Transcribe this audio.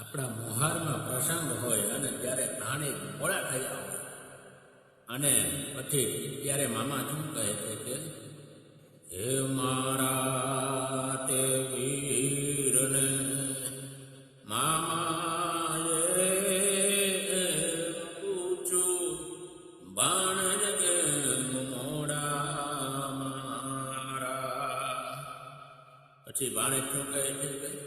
આપણા મોહારમાં પ્રસંગ હોય અને ત્યારે પ્રાણી મોડા થયા હોય. અને પછી ત્યારે મામા શું કહે છે કે, હે મારા તે વીરને, મામાએ પૂછું બાણ મોડા મારા? પછી બાણે શું કહે છે કે